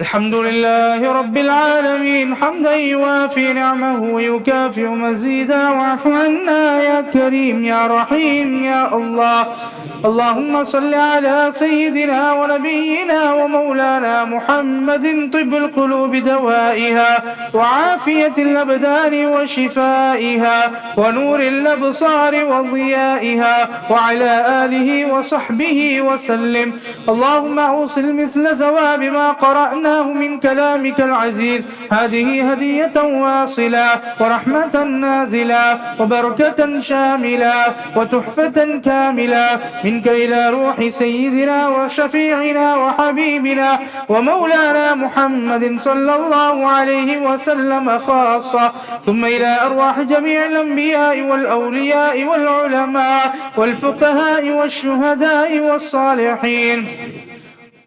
الحمد لله رب العالمين. حمدا يوافي نعمه ويكافئ مزيدا. واعف عنا يا كريم يا رحيم يا الله. اللهم صل على سيدنا ونبينا ومولانا محمد طب القلوب دوائها وعافية الأبدان وشفائها ونور الأبصار وضيائها وعلى آله وصحبه وسلم. اللهم أوصل مثل ثواب ما قرأناه من كلامك العزيز. هذه هدية واصلة ورحمة نازلة وبركة شاملة وتحفة كاملة منك إلى روح سيدنا وشفيعنا وحبيبنا ومولانا محمد صلى الله عليه وسلم خاصة. ثم إلى أرواح جميع الأنبياء والأولياء والعلماء والفقهاء والشهداء والصالحين.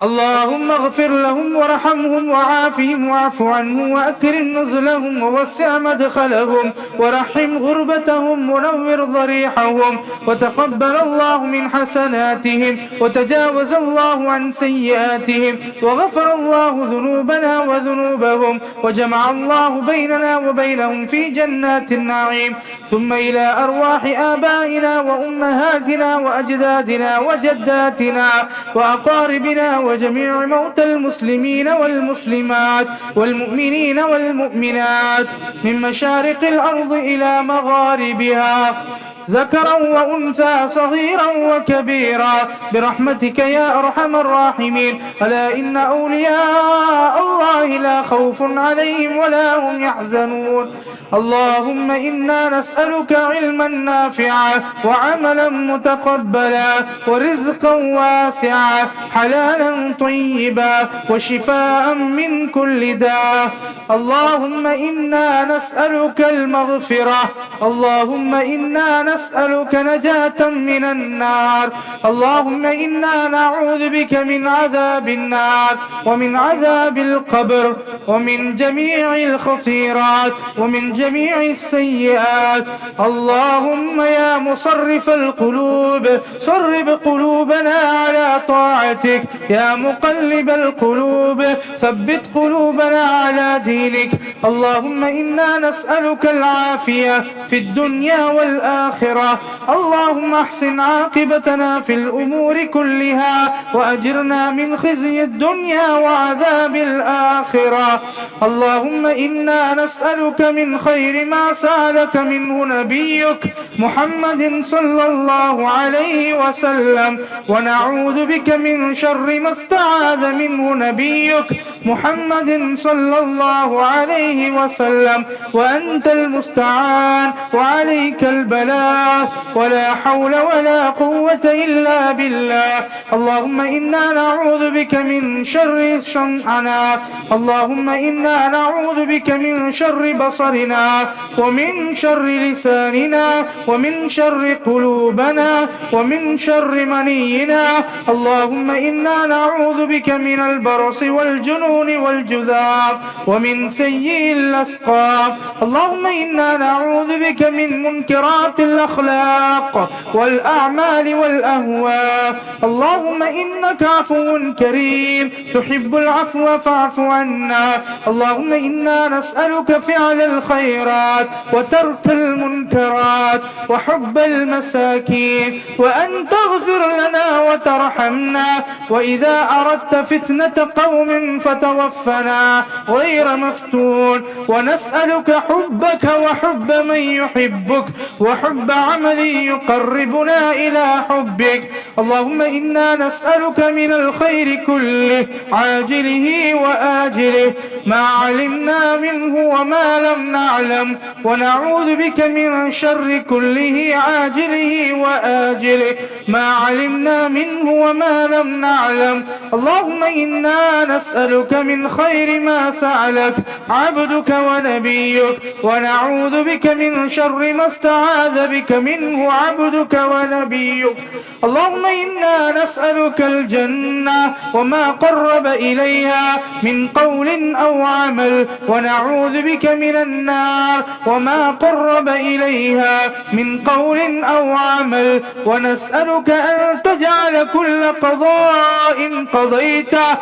اللهم اغفر لهم وارحمهم وعافهم واعف عنهم وأكرم نزلهم ووسع مدخلهم ورحم غربتهم ونور ضريحهم وتقبل الله من حسناتهم وتجاوز الله عن سيئاتهم وغفر الله ذنوبنا وذنوبهم وجمع الله بيننا وبينهم في جنات النعيم ثم إلى أرواح آبائنا وأمهاتنا وأجدادنا وجداتنا وأقاربنا وجميع موتى المسلمين والمسلمات والمؤمنين والمؤمنات من مشارق الأرض إلى مغاربها. ذكرا وأنثى صغيرا وكبيرا. برحمتك يا أرحم الراحمين. ألا إن أولياء الله لا خوف عليهم ولا هم يحزنون. اللهم إنا نسألك علما نافعا وعملا متقبلا ورزقا واسعا حلالا طيبا وشفاء من كل داء. اللهم إنا نسألك المغفرة. اللهم إنا نسألك نجاة من النار. اللهم إنا نعوذ بك من عذاب النار ومن عذاب القبر ومن جميع الخطيرات ومن جميع السيئات. اللهم يا مصرف القلوب صرف قلوبنا على طاعتك. يا مقلب القلوب ثبت قلوبنا على دينك. اللهم إنا نسألك العافية في الدنيا والآخرة. اللهم أحسن عاقبتنا في الأمور كلها وأجرنا من خزي الدنيا وعذاب الآخرة. اللهم إنا نسألك من خير ما سألك منه نبيك محمد صلى الله عليه وسلم. ونعوذ بك من شر ما استعاذ منه نبيك محمد صلى الله عليه وسلم. وأنت المستعان وعليك ولا حول ولا قوة إلا بالله. اللهم إنا نعوذ بك من شر شمعنا اللهم إنا نعوذ بك من شر بصرنا ومن شر لساننا ومن شر قلوبنا ومن شر منينا. اللهم إنا نعوذ بك من البرص والجنون والجذام ومن سيء الأسقام اللهم إنا نعوذ بك من منكرات الأخلاق والأعمال والأهواء. اللهم إنك عفو كريم. تحب العفو فاعف عنا. اللهم إنا نسألك فعل الخيرات وترك المنكرات وحب المساكين. وأن تغفر لنا وترحمنا. وإذا أردت فتنة قوم فتوفنا غير مفتون. ونسألك حبك وحب من يحبك وحب عمل يقربنا إلى حبك. اللهم إنا نسألك من الخير كله عاجله وآجله. ما علمنا منه وما لم نعلم ونعوذ بك من شر كله عاجله وآجله. ما علمنا منه وما لم نعلم اللهم إنا نسألك من خير ما سألك. عبدك ونبيك ونعوذ بك من شر ما استعاذ بك. منه عبدك ونبيك. اللهم إنا نسألك الجنة وما قرب إليها من قول أو عمل ونعوذ بك من النار وما قرب إليها من قول أو عمل. ونسألك أن تجعل كل قضاء قضيته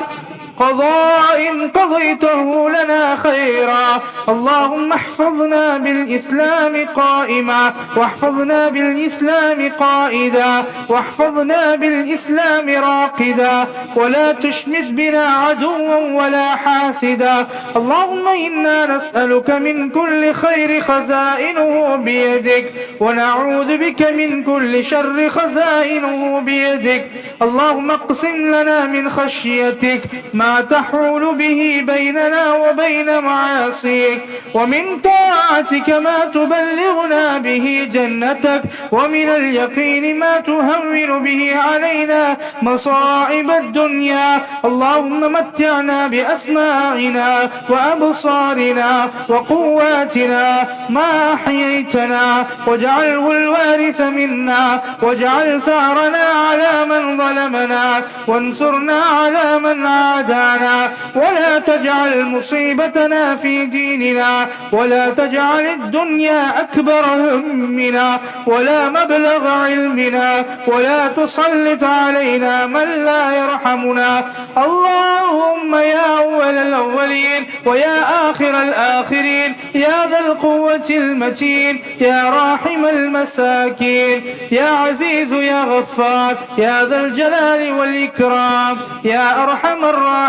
قضاء قضيته لنا خيرا. اللهم احفظنا بالإسلام قائما واحفظنا بالإسلام قائدا واحفظنا بالإسلام راقدا. ولا تشمت بنا عدوا ولا حاسدا. اللهم إنا نسألك من كل خير خزائنه بيدك ونعوذ بك من كل شر خزائنه بيدك. اللهم اقسم لنا من خشيتك ما تحول به بيننا وبين معاصيك ومن طاعتك ما تبلغنا به جنتك ومن اليقين ما تهون به علينا مصائب الدنيا. اللهم متعنا بأسماعنا وأبصارنا وقواتنا ما أحييتنا واجعله الوارث منا واجعل ثأرنا على من ظلمنا وانصرنا على من عادانا ولا تجعل مصيبتنا في ديننا ولا تجعل الدنيا أكبر همنا ولا مبلغ علمنا ولا تسلط علينا من لا يرحمنا. اللهم يا أول الأولين ويا آخر الآخرين يا ذا القوة المتين يا راحم المساكين يا عزيز يا غفار يا ذا الجلال والإكرام يا أرحم الراحمين.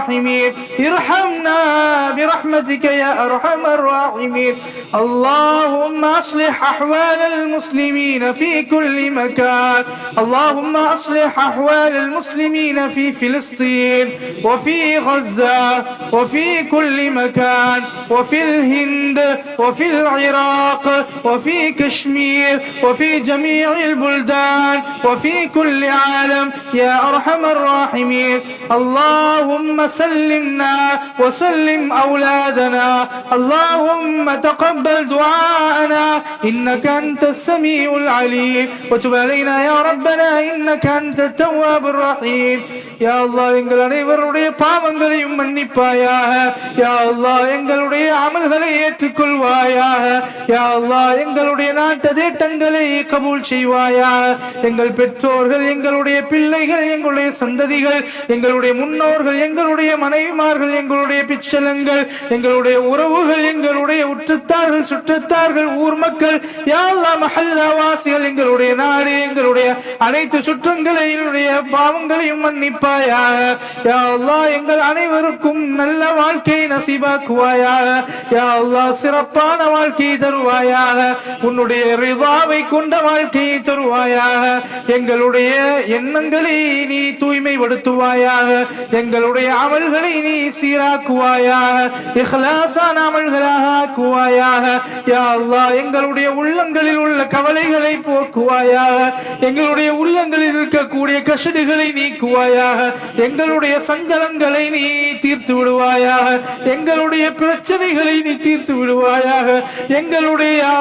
ارحمنا برحمتك يا أرحم الراحمين. اللهم أصلح أحوال المسلمين في كل مكان. اللهم أصلح أحوال المسلمين في فلسطين وفي غزة وفي كل مكان وفي الهند وفي العراق وفي كشمير وفي جميع البلدان وفي كل عالم يا أرحم الراحمين. اللهم سلمنا وسلم أولادنا اللهم تقبل دعاءنا إنك أنت السميع العليم وتب علينا يا ربنا إنك أنت التواب الرحيم யா அல்லாஹ் எங்கள் அனைவருடைய பாவங்களையும் மன்னிப்பாயாக யா அல்லாஹ் எங்களுடைய அமல்களை ஏற்றுக்கொள்வாயாக யா அல்லாஹ் எங்களுடைய நாட்டு திட்டங்களை கபூல் செய்வாயாக எங்கள் பெற்றோர்கள் எங்களுடைய பிள்ளைகள் எங்களுடைய சந்ததிகள் எங்களுடைய முன்னோர்கள் எங்களுடைய எங்களுடைய மனைவிமார்கள் எங்களுடைய பிச்சலங்கள் எங்களுடைய உறவுகள் எங்களுடைய உற்றத்தார்கள் சுற்றத்தார்கள் ஊர் மக்கள் யா அல்லாஹ் எங்களுடைய நாடு எங்களுடைய அனைத்து சுற்றங்களையுடைய பாவங்களையும் மன்னிப்பாயாக. யா எங்கள் அனைவருக்கும் நல்ல வாழ்க்கையை நசிபாக்குவாயாக. யா சிறப்பான வாழ்க்கையை தருவாயாக. உன்னுடைய ரிவாவை கொண்ட வாழ்க்கையை தருவாயாக. எங்களுடைய எண்ணங்களை நீ தூய்மைப்படுத்துவாயாக. எங்களுடைய அமல்களை நீ சீராக்குவாயாக இஹ்லாசான அமல்களாக ஆக்குவாயாக. யா எங்களுடைய உள்ளங்களில் உள்ள கவலைகளை போக்குவாயாக. எங்களுடைய உள்ளங்களில் இருக்கக்கூடிய கஷடுகளை நீக்குவாயாக. எங்களுடைய சஞ்சலங்களை நீ தீர்த்து விடுவாயாக. எங்களுடைய பிரச்சனைகளை நீ தீர்த்து விடுவாயாக. எங்களுடைய யா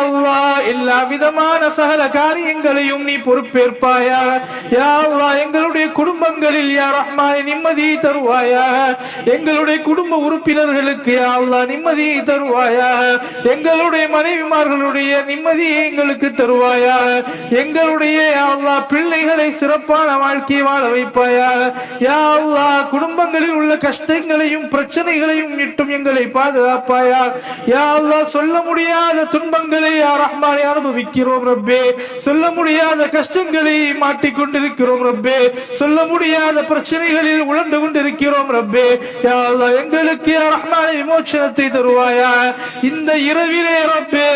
எல்லா விதமான சகல காரியங்களையும் நீ பொறுப்பேற்பாயாக. யா எங்களுடைய குடும்பங்களில் யா ரஹ்மான் நிம்மதியை தருவாயாக. எங்களுடைய குடும்ப உறுப்பினர்களுக்கு அல்லா நிம்மதியை தருவாயாக. எங்களுடைய மனைவிமார்களுடைய நிம்மதியை எங்களுக்கு தருவாயாக. எங்களுடைய அல்லா பிள்ளைகளை சிறப்பான வாழ்க்கையை வாழ வைப்பாயாக. யா அல்லா குடும்பங்களில் உள்ள கஷ்டங்களையும் பிரச்சனைகளையும் விட்டும் எங்களை பாதுகாப்பாயா யா அல்லா சொல்ல முடியாத துன்பங்களை யா ரஹ்மானை அனுபவிக்கிறோம் ரப்பே. சொல்ல முடியாத கஷ்டங்களை மாட்டிக்கொண்டிருக்கிறோம் ரப்பே. சொல்ல முடியாத பிரச்சனைகளில் உழண்டு கொண்டிருக்கிறோம் ரப்பே யா அல்லாஹ் எங்களுக்கு யா ரஹ்மானை விமோச்சனத்தை தருவாயா? இந்த இரவிலே ரப்பே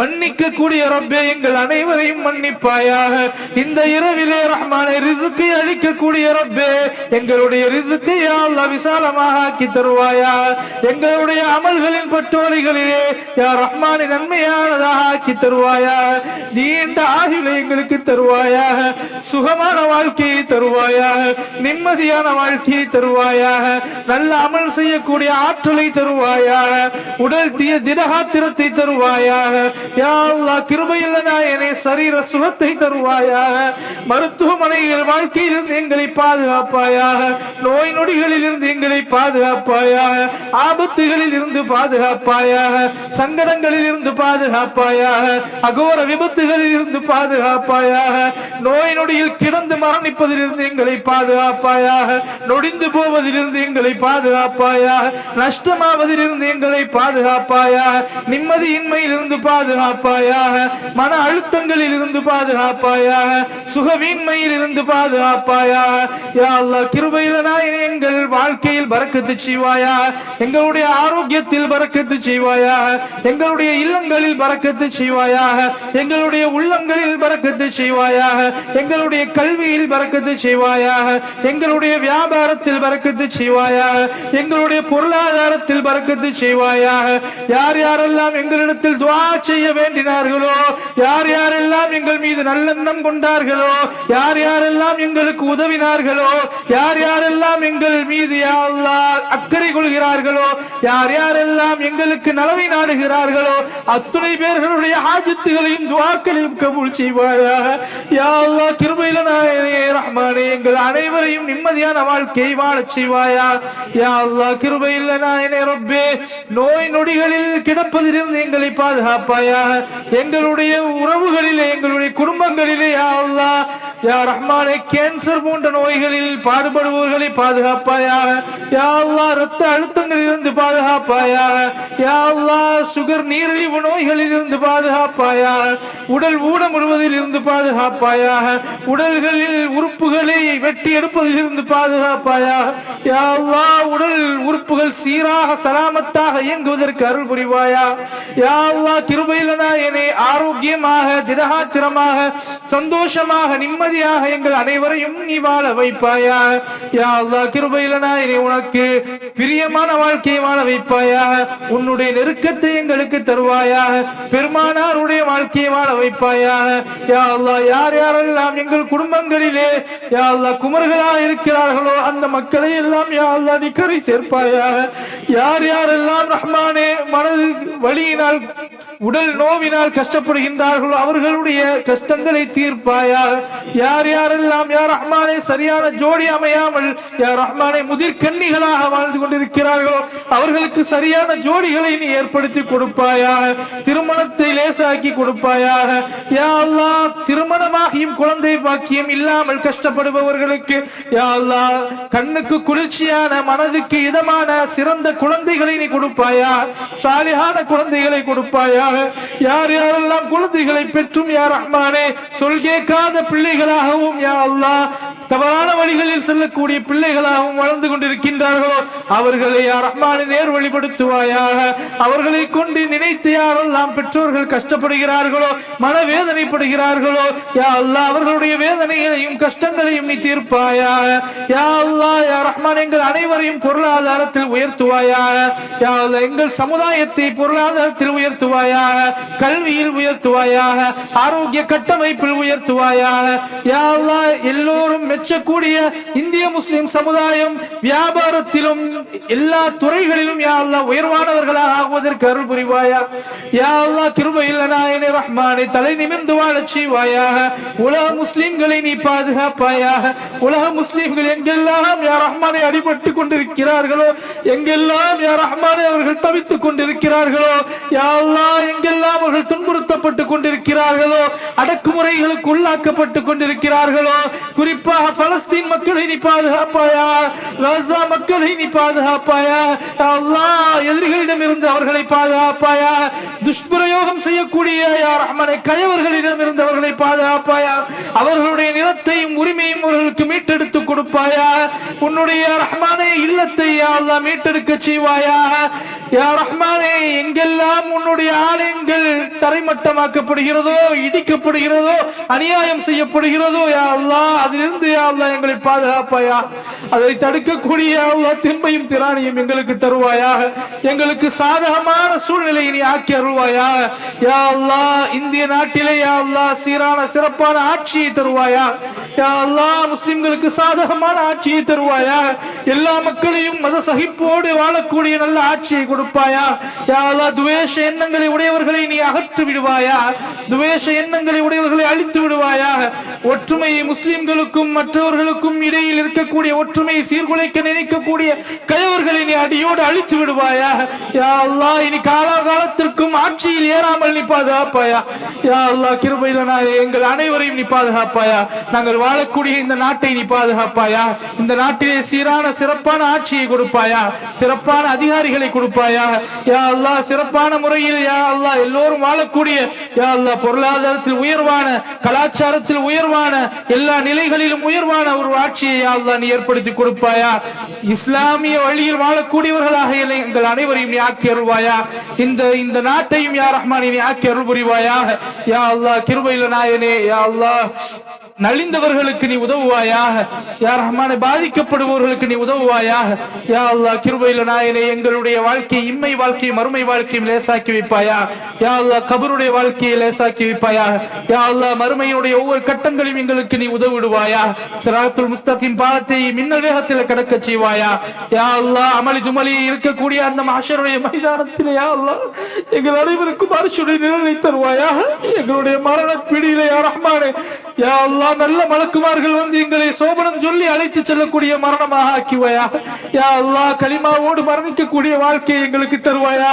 மன்னிக்க கூடிய ரப்பே எங்கள் அனைவரையும் மன்னிப்பாயாக இந்த இரவிலே ரஹ்மானை ரிசுக்கை அளிக்கக்கூடிய ரப்பே எங்களுடைய ரிசுக்கை யா விசாலமாக ஆக்கி தருவாயா? எங்களுடைய அமல்களின் பட்டோலைகளிலே யா ரஹ்மானை நன்மையானதாக ஆக்கி தருவாயா? நீ இந்த ஆயுளை எங்களுக்கு தருவாயாக சுகமான வாழ்க்கையை தருவாயாக நிம்மதியான வாழ்க்கையை தருவாயா? தருவாயாக நல்ல அமல் செய்யக்கூடிய ஆற்றலை தருவாயாக உடல் தீய திடகாத்திரத்தை தருவாயாக. யா அல்லாஹ் என சரீர சுகத்தை தருவாயாக. மருத்துவமனையில் வாழ்க்கையிலிருந்து எங்களை பாதுகாப்பாயாக. நோய் நொடிகளில் இருந்து எங்களை பாதுகாப்பாயாக. பாதுகாப்பாயாக ஆபத்துகளில் இருந்து பாதுகாப்பாயாக. சங்கடங்களில் இருந்து பாதுகாப்பாயாக. அகோர விபத்துகளில் இருந்து பாதுகாப்பாயாக. நோய் நொடியில் கிடந்து மரணிப்பதிலிருந்து எங்களை பாதுகாப்பாயாக. நொடிந்து போவதிலிருந்து எங்களை நஷ்டமாவதில் நஷ்டமாவதிலிருந்து எங்களை பாதுகாப்பாயாக நிம்மதியின்மையிலிருந்து பாதுகாப்பாயாக மன அழுத்தங்களில் இருந்து பாதுகாப்பாயாக சுகவீன்மையில் இருந்து பாதுகாப்பாயா? யா கிருபையில நாயனே எங்கள் வாழ்க்கையில் பறக்கத்து செய்வாயா? எங்களுடைய ஆரோக்கியத்தில் பறக்கத்து செய்வாயா? எங்களுடைய இல்லங்களில் பறக்கத்து செய்வாயாக எங்களுடைய உள்ளங்களில் பறக்கத்து செய்வாயாக எங்களுடைய கல்வியில் பறக்கத்து செய்வாயாக எங்களுடைய வியாபாரத்தில் பறக்கத்து செய்வாயாக. எங்களுடைய பொருளாதாரத்தில் பறக்கத்து செய்வாயாக. யார் யாரெல்லாம் எங்களிடத்தில் துவா செய்ய வேண்டினார்களோ யார் யாரெல்லாம் எங்கள் மீது நல்லெண்ணம் கொண்டார்களோ யார் யாரெல்லாம் எங்களுக்கு உதவினார்களோ யார் யாரெல்லாம் எங்கள் மீது அக்கறை கொள்கிறார்களோ யார் யாரெல்லாம் எங்களுக்கு நலவை நாடுகிறார்களோ அத்துணை பேர்களுடைய ஆஜத்துகளையும் துவாக்களையும் கபூல் செய்வாயாக. யா அல்லா திருமையில நாயனே ரஹ்மானே எங்கள் அனைவரையும் நிம்மதியான வாழ்க்கையை வாழச் செய்வார். தருவாயா யா அல்லாஹ் கிருபையில நாயனே ரப்பே நோய் நொடிகளில் கிடப்பதிலிருந்து எங்களை பாதுகாப்பாயா எங்களுடைய உறவுகளிலே எங்களுடைய குடும்பங்களிலே யா அல்லா யா ரஹ்மானே கேன்சர் போன்ற நோய்களில் பாடுபடுபவர்களை பாதுகாப்பாயாக யா அல்லா ரத்த அழுத்தங்களில் இருந்து பாதுகாப்பாயாக யா அல்லா சுகர் நீரிழிவு நோய்களில் இருந்து பாதுகாப்பாயாக உடல் ஊனமுடுவதில் இருந்து பாதுகாப்பாயாக உடல்களில் உறுப்புகளை வெட்டி எடுப்பதில் இருந்து பாதுகாப்பாயாக யா உடல் உறுப்புகள் சீராக சலாமத்தாக இயங்குவதற்கு அருள் புரிவாயா? யா கிருபையிலனா என்னை ஆரோக்கியமாக திடகாத்திரமாக சந்தோஷமாக நிம்மதியாக எங்கள் அனைவரையும் நீ வாழ வைப்பாயா? யா கிருபையிலனா என்னை உனக்கு பிரியமான வாழ்க்கையை வாழ வைப்பாயாக உன்னுடைய நெருக்கத்தை எங்களுக்கு தருவாயாக பெருமானாருடைய வாழ்க்கையை வாழ வைப்பாயாக யா யார் யாரெல்லாம் எங்கள் குடும்பங்களிலே யாழ்லா குமர்களாக இருக்கிறார்களோ அந்த மக்களை எல்லாம் யா அல்லாஹ் நீ கரை சேர்ப்பாயாக. யார் யாரெல்லாம் ரஹ்மானே மனது வழியினால் உடல் நோவினால் கஷ்டப்படுகின்றார்களோ அவர்களுடைய கஷ்டங்களை தீர்ப்பாயாக. யார் யாரெல்லாம் யார் ரஹ்மானே சரியான ஜோடி அமையாமல் யார் ரஹ்மானே முதிர் கன்னிகளாக வாழ்ந்து கொண்டிருக்கிறார்களோ அவர்களுக்கு சரியான ஜோடிகளை நீ ஏற்படுத்தி கொடுப்பாயாக. திருமணத்தை லேசாக்கி கொடுப்பாயாக. யா அல்லா திருமணமாகியும் குழந்தை பாக்கியம் இல்லாமல் கஷ்டப்படுபவர்களுக்கு யா அல்லா கண்ணுக்கு குளிர் குளிர்ச்சியான மனதுக்கு இதமான சிறந்த குழந்தைகளை நீ கொடுப்பாயா? சாலியான குழந்தைகளை கொடுப்பாயா? யார் யாரெல்லாம் குழந்தைகளை பெற்றும் யார் அம்மானே சொல் கேட்காத பிள்ளைகளாகவும் யா அல்லாஹ் தவறான வழிகளில் செல்லக்கூடிய பிள்ளைகளாகவும் வளர்ந்து கொண்டிருக்கின்றார்களோ அவர்களை யார் நேர் வழிபடுத்துவாயாக. அவர்களை கொண்டு நினைத்து யாரெல்லாம் பெற்றோர்கள் கஷ்டப்படுகிறார்களோ மனவேதனைப்படுகிறார்களோ யா அல்லா அவர்களுடைய வேதனைகளையும் கஷ்டங்களையும் நீ தீர்ப்பாயாக. யா அல்லா யா ரஹ்மான் எங்கள் அனைவரையும் பொருளாதாரத்தில் உயர்த்துவாயாக. யா அல்லா எங்கள் சமுதாயத்தை பொருளாதாரத்தில் உயர்த்துவாயாக. கல்வியில் உயர்த்துவாயாக. ஆரோக்கிய கட்டமைப்பில் உயர்த்துவாயாக. யா அல்லா எல்லோரும் மெச்சக்கூடிய இந்திய முஸ்லிம் சமுதாயம் வியாபாரத்திலும் எல்லா துறைகளிலும் யா அல்லாஹ் உயர்வானவர்களாக ஆகுவதற்கு அருள் புரிவாயா? யா அல்லாஹ் கிருபையில் நாயனே ரஹ்மானை தலை நிமிர்ந்து வாழச் செய்வாயாக. உலக முஸ்லிம்களை நீ பாதுகாப்பாயாக. உலக முஸ்லிம்கள் எங்கெல்லாம் யா ரஹ்மானை அடிபட்டு கொண்டிருக்கிறார்களோ எங்கெல்லாம் யா ரஹ்மானை அவர்கள் தவித்துக் கொண்டிருக்கிறார்களோ யா அல்லாஹ் எங்கெல்லாம் அவர்கள் துன்புறுத்தப்பட்டு கொண்டிருக்கிறார்களோ அடக்குமுறைகளுக்கு உள்ளாக்கப்பட்டு கொண்டிருக்கிறார்களோ குறிப்பாக பலஸ்தீன் மக்களை நீ பாதுகாப்பாயா? காசா மக்களை நீ பாதுகாப்பாயா? யா எதிரிகளிடம் இருந்து அவர்களை பாதுகாப்பாயா? துஷ்பிரயோகம் செய்யக்கூடிய யா ரஹ்மானை கயவர்களிடம் இருந்து அவர்களை பாதுகாப்பாயா? அவர்களுடைய நிலத்தையும் உரிமையும் அவர்களுக்கு மீட்டெடுத்து கொடுப்பாயா? உன்னுடைய ரஹ்மானே இல்லத்தை யா மீட்டெடுக்க செய்வாயா? யா ரஹ்மானே எங்கெல்லாம் உன்னுடைய ஆலயங்கள் தரைமட்டமாக்கப்படுகிறதோ இடிக்கப்படுகிறதோ அநியாயம் செய்யப்படுகிறதோ யா அல்லாஹ் அதிலிருந்து யா அல்லாஹ் எங்களை பாதுகாப்பாயா? அதை தடுக்க யா திண்மையும் திராணியும் எங்களுக்கு தருவாயாக. எங்களுக்கு சாதகமான சூழ்நிலையை நீ ஆக்கி அருள்வாயா யா அல்லா இந்திய நாட்டிலே யா அல்லா சீரான சிறப்பான ஆட்சியை தருவாயா யா அல்லா முஸ்லிம்களுக்கு சாதகமான ஆட்சியை தருவாயா எல்லா மக்களையும் மத சகிப்போடு வாழக்கூடிய நல்ல ஆட்சியை கொடுப்பாயா? யா அல்லா துவேஷ எண்ணங்களை உடையவர்களை நீ அகற்றி விடுவாயா? துவேஷ எண்ணங்களை உடையவர்களை அழித்து விடுவாயா ஒற்றுமையை முஸ்லிம்களுக்கும் மற்றவர்களுக்கும் இடையில் இருக்கக்கூடிய ஒற்றுமையை வைக்க நினைக்கக்கூடிய கயவர்களை நீ அடியோடு அழிச்சு விடுவாயா? யா அல்லா இனி காலாகாலத்திற்கும் ஆட்சியில் ஏறாமல் நீ பாதுகாப்பாயா? யா அல்லா கிருபையிலனா எங்கள் அனைவரையும் நீ பாதுகாப்பாயா? நாங்கள் வாழக்கூடிய இந்த நாட்டை நீ பாதுகாப்பாயா? இந்த நாட்டிலே சீரான சிறப்பான ஆட்சியை கொடுப்பாயா? சிறப்பான அதிகாரிகளை கொடுப்பாயா? யா அல்லா சிறப்பான முறையில் யா அல்லா எல்லோரும் வாழக்கூடிய யா அல்லா பொருளாதாரத்தில் உயர்வான கலாச்சாரத்தில் உயர்வான எல்லா நிலைகளிலும் உயர்வான ஒரு ஆட்சியை யா அல்லா நீ ஏற்படுத்தி கொடுப்பாயா? இஸ்லாமிய வழியில் வாழக்கூடியவர்களாக இல்லை. எங்கள் அனைவரையும் நீ ஆக்கி அருள்வாயா இந்த இந்த நாட்டையும் யா ரஹ்மான் நீ ஆக்கி அருள் புரிவாயா யா அல்லாஹ் கிருபையில் நாயனே யா அல்லாஹ். நலிந்தவர்களுக்கு நீ உதவுவாயாக. யார் ரஹ்மானே பாதிக்கப்படுபவர்களுக்கு நீ உதவுவாயாக. யா அல்லா கிருபையில நாயனை எங்களுடைய வாழ்க்கையை இம்மை வாழ்க்கையும் மறுமை வாழ்க்கையும் லேசாக்கி வைப்பாயா? யா அல்லா கபருடைய வாழ்க்கையை லேசாக்கி வைப்பாயா? யா அல்லா மறுமையினுடைய ஒவ்வொரு கட்டங்களையும் எங்களுக்கு நீ உதவிடுவாயா? சிராத்துல் முஸ்தபின் பாலத்தை மின்னல் வேகத்தில் கடக்க செய்வாயா? யா அல்லாஹ் அமளி துமலி இருக்கக்கூடிய அந்த மாஷருடைய மைதானத்தில் யா அல்லாஹ் எங்கள் அனைவருக்கும் அரசுடைய நிழலை தருவாயா எங்களுடைய மரண பிடியில யா ரஹ்மானே யா அல்லாஹ் நல்ல மலக்குமார்கள் வந்து எங்களை சோபனம் சொல்லி அழைத்து செல்லக்கூடிய மரணமாக ஆக்கிவாயா? யா அல்லா கலிமாவோடு மரணிக்கக்கூடிய வாழ்க்கையை எங்களுக்கு தருவாயா?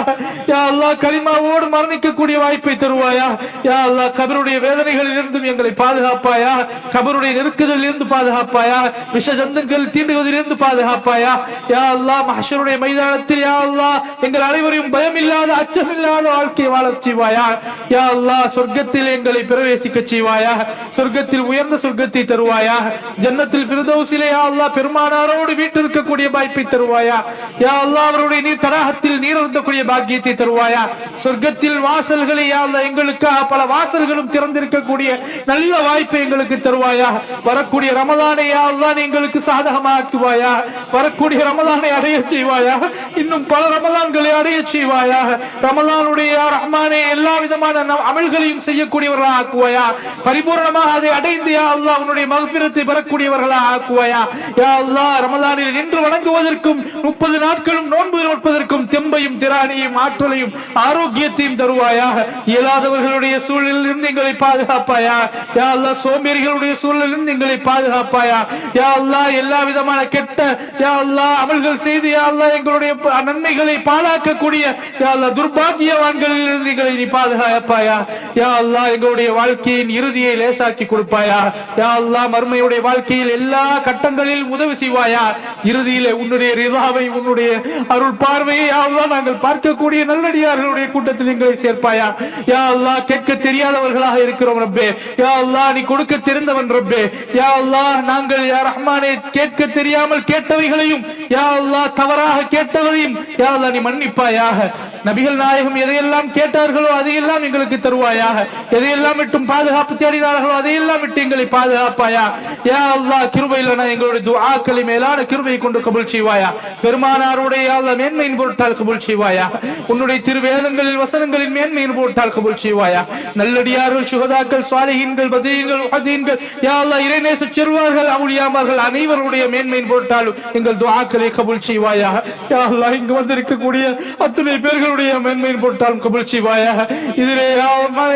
யா அல்லா கலிமாவோடு மரணிக்கக்கூடிய வாய்ப்பை தருவாயா? யா அல்லா கபருடைய வேதனைகளில் இருந்தும் எங்களை பாதுகாப்பாயா? கபருடைய நெருக்குதலில் இருந்து பாதுகாப்பாயா? விஷ ஜந்தங்கள் தீண்டுவதிலிருந்து பாதுகாப்பாயா? யா அல்லா மஹஷருடைய மைதானத்தில் யா அல்லா எங்கள் அனைவரையும் பயமில்லாத அச்சமில்லாத வாழ்க்கையை வாழச் செய்வாயா? யா அல்லா சொர்க்கத்தில் எங்களை பிரவேசிக்க செய்வாயா? சொர்க்கத்தில் உயர் உயர்ந்த சொர்க்கத்தை தருவாயா? ஜன்னத்தில் ஃபிர்தௌஸிலே யா அல்லாஹ் பெருமானாரோடு வீட்டிருக்கக்கூடிய வாய்ப்பை தருவாயா? யா அல்லா அவருடைய நீர் தடாகத்தில் நீர் இருந்தக்கூடிய பாக்கியத்தை தருவாயா? சொர்க்கத்தில் வாசல்களை யா அல்லாஹ் எங்களுக்காக பல வாசல்களும் திறந்திருக்கக்கூடிய நல்ல வாய்ப்பை எங்களுக்கு தருவாயா? வரக்கூடிய ரமதானை யா அல்லா எங்களுக்கு சாதகமாக்குவாயா? வரக்கூடிய ரமதானை அடைய செய்வாயா? இன்னும் பல ரமதான்களை அடைய செய்வாயா? ரமதானுடைய ரஹ்மானே எல்லா விதமான அமல்களையும் செய்யக்கூடியவர்களாக ஆக்குவாயா பரிபூர்ணமாக அதை அடைந்து யா அல்லாஹ் உன்னுடைய மகபிரத்தை பெறக்கூடியவர்களா ஆக்குவாயா? யா அல்லாஹ் ரமதானில் நின்று வணங்குவதற்கும் முப்பது நாட்களும் நோன்பு நோட்பதற்கும் தெம்பையும் திராணியும் ஆற்றலையும் ஆரோக்கியத்தையும் தருவாயா இயலாதவர்களுடைய சூழலிலிருந்து எங்களை பாதுகாப்பாயா? யா அல்லாஹ் சோம்பேறிகளுடைய சூழலிலிருந்து எங்களை பாதுகாப்பாயா? யா அல்லாஹ் எல்லா விதமான கெட்ட யா அல்லாஹ் அமல்கள் செய்து யா அல்லாஹ் எங்களுடைய நன்மைகளை பாழாக்கக்கூடிய யா அல்லாஹ் துர்பாகியவான்களிலிருந்து எங்களை நீ பாதுகாப்பாயா? யா அல்லாஹ் எங்களுடைய வாழ்க்கையின் இறுதியை லேசாக்கி கொடுப்பாயா? யா அல்லாஹ் மறுமையுடைய வாழ்க்கையில் எல்லா கட்டங்களிலும் உதவி செய்வாயா? இறுதியிலே உன்னுடைய ரிதாவை உன்னுடைய அருள் பார்வையை நாங்கள் பார்க்கக்கூடிய நல்லடியார்களுடைய கூட்டத்தில் எங்களை சேர்ப்பாயா? யா அல்லா கேட்க தெரியாதவர்களாக இருக்கிறோம் ரப்பே. யா அல்லா நீ கொடுக்க தெரிந்தவன் ரப்பே. யா அல்லா நாங்கள் யா ரஹ்மானே கேட்க தெரியாமல் கேட்டவைகளையும் யா அல்லா தவறாக கேட்டதையும் யா அல்லா நீ மன்னிப்பாயாக. நபிகள் நாயகம் எதையெல்லாம் கேட்டார்களோ அதையெல்லாம் எங்களுக்கு தருவாயாக. எதையெல்லாம் விட்டும் பாதுகாப்பு தேடினார்களோ அதையெல்லாம் விட்டு எங்களை பாதுகாப்பாயா? யா அல்லா கிருபையிலனா எங்களுடைய துஆக்களை மேலான கிருபை கொண்டு கபுல் செய்வாயா? பெருமானாருடைய யா மேன்மையின் பொருட்டால் கபுல் செய்வாயா? உன்னுடைய திருவேதங்களில் வசனங்களின் மேன்மையின் பொருட்டால் கபுல் செய்வாயா? நல்லடியார்கள் சுகதாக்கள் சாலிஹீன்கள் பதீன்கள் உஹதீன்கள் யா அல்லா இறைநேச செல்வார்கள் அவுளியாமார்கள் அனைவருடைய மேன்மையின் பொருட்டாலும் எங்கள் துஆக்களை கபுல் செய்வாயா? யா அல்லா இங்கு வந்திருக்கக்கூடிய அத்தனை பேர்களுடைய மேன்மையின் பொருட்டாலும் கபுல் செய்வாயா இதிலே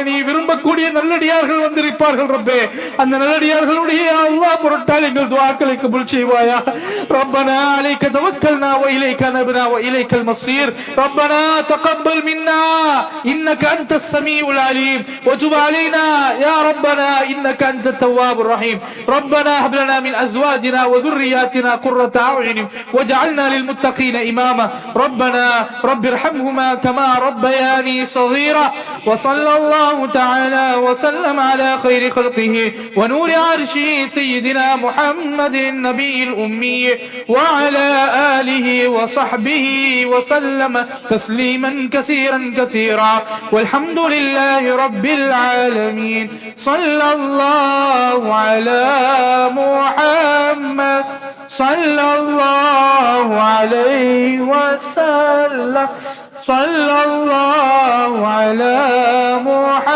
நீ விரும்பக்கூடிய நல்லடியார்கள் வந்திருப்பார்கள் ரப்பே. அந்த நல்லடியார்களுடைய யா அல்லாஹ் பொருட்டால் எங்கள் துஆக்களை கபூல் செய்வாயா ربنا عليك توكلنا وإليك نبنا وإليك المصير ربنا تقبل منا إنك أنت السميع العليم وتب علينا يا ربنا إنك أنت التواب الرحيم ربنا هب لنا من أزواجنا وذرياتنا قرة أعين واجعلنا للمتقين إماما ربنا رب ارحمهما كما ربياني صغيرا وصلى الله تعالى وسلم على خير خلقه ونور عرشه سيدنا محمد النبي الأمي وعلى آله وصحبه وسلم تسليما كثيرا كثيرا والحمد لله رب العالمين. صلى الله على محمد. صلى الله عليه وسلم. صلى الله على محمد.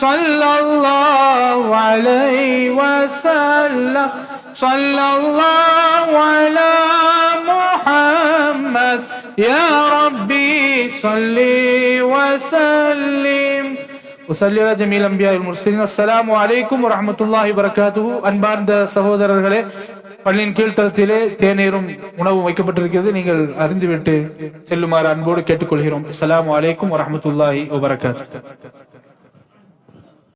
صلى الله عليه وسلم صلى الله على محمد يا ربي صل وسلم وصلي على جميع الانبياء والمرسلين السلام عليكم ورحمة الله وبركاته அன்பார்ந்த சகோதரர்களே பள்ளியின் கீழ்த்தளத்திலே தேநீரும் உணவும் வைக்கப்பட்டிருக்கிறது நீங்கள் அறிந்துவிட்டு செல்லுமாறு அன்போடு கேட்டுக்கொள்கிறோம் அஸ்ஸலாமு அலைக்கும் வரஹ்மத்துல்லாஹி வபரகாத்துஹு